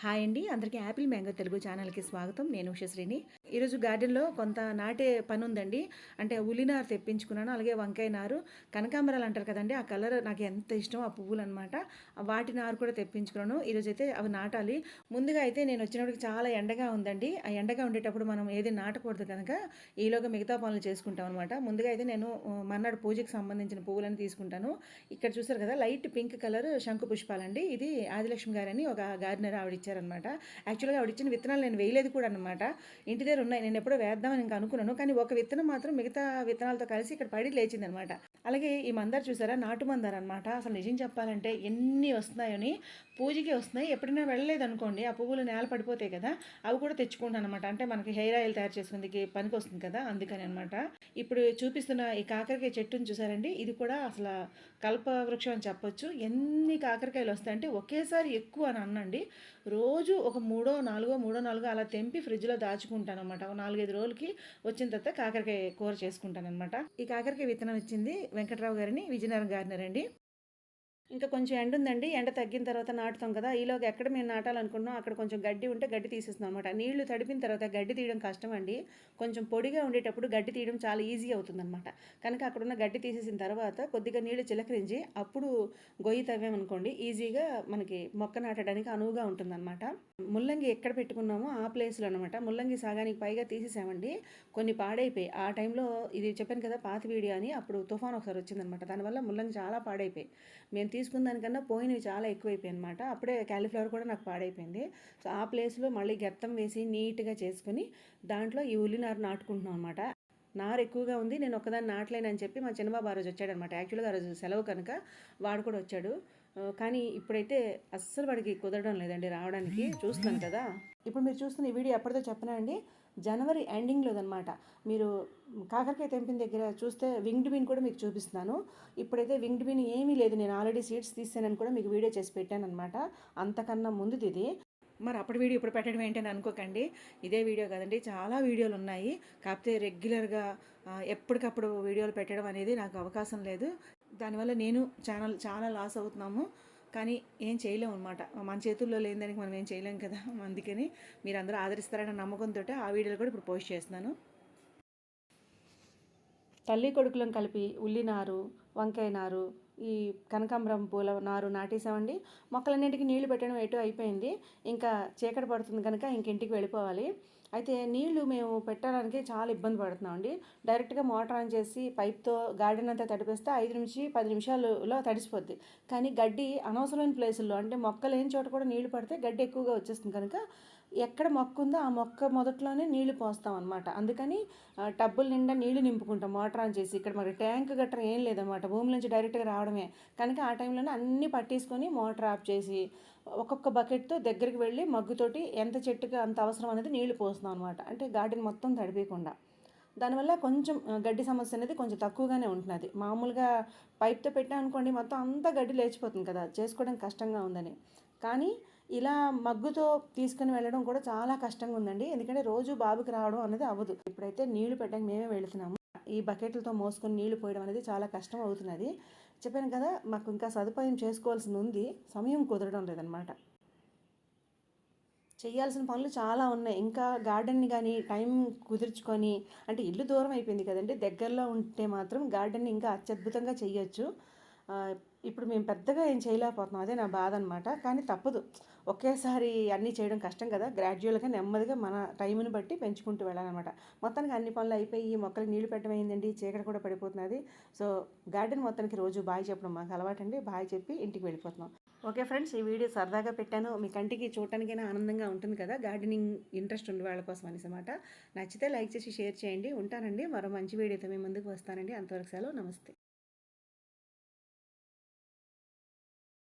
Hi అండి. అందరికీ Apple mango Telugu ఛానల్కి స్వాగతం. నేను ఉషశ్రీని ఈరోజు గార్డెన్లో కొంత నాటే పని ఉందండి అంటే ఉలినారు తెప్పించుకున్నాను అలాగే వంకాయ నారు కనకాంబరాలు అంటారు కదండి. ఆ కలర్ నాకు ఎంత ఇష్టం ఆ పువ్వులు అనమాట వాటి నారు కూడా తెప్పించుకున్నాను. ఈరోజు అయితే అవి నాటాలి. ముందుగా అయితే నేను వచ్చినప్పటికి చాలా ఎండగా ఉందండి. ఆ ఎండగా ఉండేటప్పుడు మనం ఏది నాటకూడదు కనుక ఈలోగా మిగతా పనులు చేసుకుంటాం అనమాట ముందుగా అయితే నేను మన్నాడు పూజకి సంబంధించిన పువ్వులను తీసుకుంటాను. ఇక్కడ చూసారు కదా లైట్ పింక్ కలర్ శంకు పుష్పాలండి. ఇది ఆదిలక్ష్మి గారని ఒక గార్డెనర్ ఆవిడ ఇచ్చారనమాట. యాక్చువల్గా ఆవిడ ఇచ్చిన విత్తనాలు నేను వేయలేదు కూడా అనమాట ఇంటి దగ్గర ఉన్నాయి. నేను ఎప్పుడో వేద్దామని ఇంకా అనుకున్నాను. కానీ ఒక విత్తనం మాత్రం మిగతా విత్తనాలతో కలిసి ఇక్కడ పడి లేచిందనమాట. అలాగే ఈ మందార చూసారా? నాటు మందార అనమాట అసలు నిజం చెప్పాలంటే ఎన్ని వస్తున్నాయని పూజకి వస్తున్నాయి. ఎప్పుడైనా వెళ్ళలేదు అనుకోండి ఆ పువ్వులు నేల పడిపోతాయి కదా అవి కూడా తెచ్చుకుంటాను అనమాట అంటే మనకి హెయిర్ ఆయిల్ తయారు చేసుకుందికి పనికి వస్తుంది కదా అందుకని అనమాట ఇప్పుడు చూపిస్తున్న ఈ కాకరకాయ చెట్టుని చూసారండి? ఇది కూడా అసలు కల్ప వృక్షం అని చెప్పొచ్చు. ఎన్ని కాకరకాయలు వస్తాయంటే ఒకేసారి ఎక్కువ అని అన్నండి. రోజు ఒక మూడో నాలుగో మూడో నాలుగో అలా తెంపి ఫ్రిడ్జ్లో దాచుకుంటాను అనమాట ఒక నాలుగైదు రోజులకి వచ్చిన తర్వాత కాకరకాయ కూర చేసుకుంటాను అనమాట ఈ కాకరకాయ విత్తనం ఇచ్చింది వెంకట్రావు గారిని విజయనగరం గారినారండి ఇంకా కొంచెం ఎండ ఉందండి. ఎండ తగ్గిన తర్వాత నాటుతాం కదా. ఈలోగా ఎక్కడ మేము నాటాలనుకున్నాం అక్కడ కొంచెం గడ్డి ఉంటే గడ్డి తీసేస్తున్నాం అనమాట నీళ్ళు తడిపిన తర్వాత గడ్డి తీయడం కష్టం అండి. కొంచెం పొడిగా ఉండేటప్పుడు గడ్డి తీయడం చాలా ఈజీ అవుతుందన్నమాట కనుక అక్కడున్న గడ్డి తీసేసిన తర్వాత కొద్దిగా నీళ్ళు చిలకరించి అప్పుడు గొయ్యి తవ్వామనుకోండి ఈజీగా మనకి మొక్క నాటడానికి అనువుగా ఉంటుందన్నమాట ముల్లంగి ఎక్కడ పెట్టుకున్నామో ఆ ప్లేస్లో అనమాట ముల్లంగి సాగానికి పైగా తీసేసామండి. కొన్ని పాడైపోయి ఆ టైంలో ఇది చెప్పాను కదా పాత వీడియో అని అప్పుడు తుఫాన్ ఒకసారి వచ్చిందనమాట దానివల్ల ముల్లంగి చాలా పాడైపోయి మేము తీసుకున్న దానికన్నా పోయినవి చాలా ఎక్కువైపోయాయి అనమాట అప్పుడే క్యాలీఫ్లవర్ కూడా నాకు పాడైపోయింది. సో ఆ ప్లేస్లో మళ్ళీ గెత్తం వేసి నీట్గా చేసుకుని దాంట్లో ఈ ఉల్లినారు నాటుకుంటున్నాం అనమాట నారు ఎక్కువగా ఉంది. నేను ఒక్కదాన్ని నాటలేనని చెప్పి మా చిన్నబాబు ఆ రోజు వచ్చాడనమాట యాక్చువల్గా ఆ రోజు సెలవు కనుక వాడు కూడా వచ్చాడు. కానీ ఇప్పుడైతే అస్సలు వాడికి కుదరడం లేదండి రావడానికి. చూస్తున్నాను కదా. ఇప్పుడు మీరు చూస్తున్న ఈ వీడియో ఎప్పటిదో చెప్పనా అండి? జనవరి ఎండింగ్లో అనమాట మీరు కాకరకాయ తెంపిన దగ్గర చూస్తే వింగ్డ్ బీన్ కూడా మీకు చూపిస్తున్నాను. ఇప్పుడైతే వింగ్డ్ బీన్ ఏమీ లేదు. నేను ఆల్రెడీ సీడ్స్ తీసానని కూడా మీకు వీడియో చేసి పెట్టాను అనమాట అంతకన్నా ముందుది ఇది. మరి అప్పుడు వీడియో ఇప్పుడు పెట్టడం ఏంటని అనుకోకండి. ఇదే వీడియో కదండి. చాలా వీడియోలు ఉన్నాయి. కాకపోతే రెగ్యులర్గా ఎప్పటికప్పుడు వీడియోలు పెట్టడం అనేది నాకు అవకాశం లేదు. దానివల్ల నేను ఛానల్ చాలా లాస్ అవుతున్నాము. కానీ ఏం చేయలేము అనమాట మన చేతుల్లో లేని దానికి మనం ఏం చేయలేం కదా. అందుకని మీరు అందరూ ఆదరిస్తారన్న నమ్మకంతో ఆ వీడియోలు కూడా ఇప్పుడు పోస్ట్ చేస్తున్నాను. తల్లి కొడుకులను కలిపి ఉల్లి నారు వంకాయ నారు ఈ కనకాంబరం పూల నారు నాటేసామండి మొక్కలన్నింటికి నీళ్ళు పెట్టడం ఎటు అయిపోయింది. ఇంకా చీకటి పడుతుంది కనుక ఇంక ఇంటికి వెళ్ళిపోవాలి. అయితే నీళ్ళు మేము పెట్టడానికి చాలా ఇబ్బంది పడుతున్నామండి. డైరెక్ట్గా మోటార్ ఆన్ చేసి పైప్తో గార్డెన్ అంతా తడిపేస్తే ఐదు నుంచి పది నిమిషాలలో తడిసిపోద్ది. కానీ గడ్డి అనవసరమైన ప్లేసుల్లో అంటే మొక్కలు లేని చోట కూడా నీళ్ళు పడితే గడ్డి ఎక్కువగా వచ్చేస్తుంది కనుక ఎక్కడ మొక్క ఉందో ఆ మొక్క మొదట్లోనే నీళ్ళు పోస్తాం అనమాట అందుకని టబ్బుల నిండా నీళ్ళు నింపుకుంటాం మోటార్ ఆన్ చేసి. ఇక్కడ మరి ట్యాంక్ గట్రా ఏం లేదనమాట భూమి నుంచి డైరెక్ట్గా రావడమే. కనుక ఆ టైంలోనే అన్నీ పట్టేసుకొని మోటార్ ఆఫ్ చేసి ఒక్కొక్క బకెట్తో దగ్గరికి వెళ్ళి మగ్గుతోటి ఎంత చెట్టుకి అంత అవసరం అనేది నీళ్ళు పోస్తున్నాం అనమాట అంటే గార్డెన్ మొత్తం తడిపేయకుండా. దానివల్ల కొంచెం గడ్డి సమస్య అనేది కొంచెం తక్కువగానే ఉంటున్నది. మామూలుగా పైప్తో పెట్టాం అనుకోండి మొత్తం అంతా గడ్డి లేచిపోతుంది కదా. చేసుకోవడం కష్టంగా ఉందని. కానీ ఇలా మగ్గుతో తీసుకుని వెళ్ళడం కూడా చాలా కష్టంగా ఉందండి ఎందుకంటే రోజు బాబుకి రావడం అనేది అవ్వదు. ఇప్పుడైతే నీళ్ళు పెట్టడానికి మేమే వెళుతున్నాము. ఈ బకెట్లతో మోసుకొని నీళ్ళు పోయడం అనేది చాలా కష్టం అవుతున్నది. చెప్పాను కదా మాకు ఇంకా సదుపాయం చేసుకోవాల్సింది ఉంది సమయం కుదరడం లేదనమాట. చేయాల్సిన పనులు చాలా ఉన్నాయి. ఇంకా గార్డెన్ని కానీ టైం కుదుర్చుకొని అంటే ఇల్లు దూరం అయిపోయింది కదండి. దగ్గరలో ఉంటే మాత్రం గార్డెన్ని ఇంకా అత్యద్భుతంగా చేయొచ్చు ఇప్పుడు మేము పెద్దగా ఏం చేయలేకపోతున్నాం. అదే నా బాధ అనమాట కానీ తప్పదు. ఒకేసారి అన్నీ చేయడం కష్టం కదా. గ్రాడ్యువల్గా నెమ్మదిగా మన టైంని బట్టి పెంచుకుంటూ వెళ్ళాలన్నమాట. మొత్తానికి అన్ని పనులు అయిపోయి ఈ మొక్కలకి నీళ్ళు పెట్టడం చీకటి కూడా పడిపోతున్నది సో గార్డెన్ మొత్తానికి రోజు బాయ్ చెప్పడం మాకు అలవాటండి. బాయ్ చెప్పి ఇంటికి వెళ్ళిపోతున్నాం. ఓకే ఫ్రెండ్స్ ఈ వీడియో సరదాగా పెట్టాను. మీ కంటికి చూడటానికైనా ఆనందంగా ఉంటుంది కదా. గార్డెనింగ్ ఇంట్రెస్ట్ ఉండే వాళ్ళ కోసం అనేసి అనమాట నచ్చితే లైక్ చేసి షేర్ చేయండి. ఉంటానండి. మరో మంచి వీడియోతో మీ ముందుకు వస్తానండి. అంతవరకు సెలవు. నమస్తే.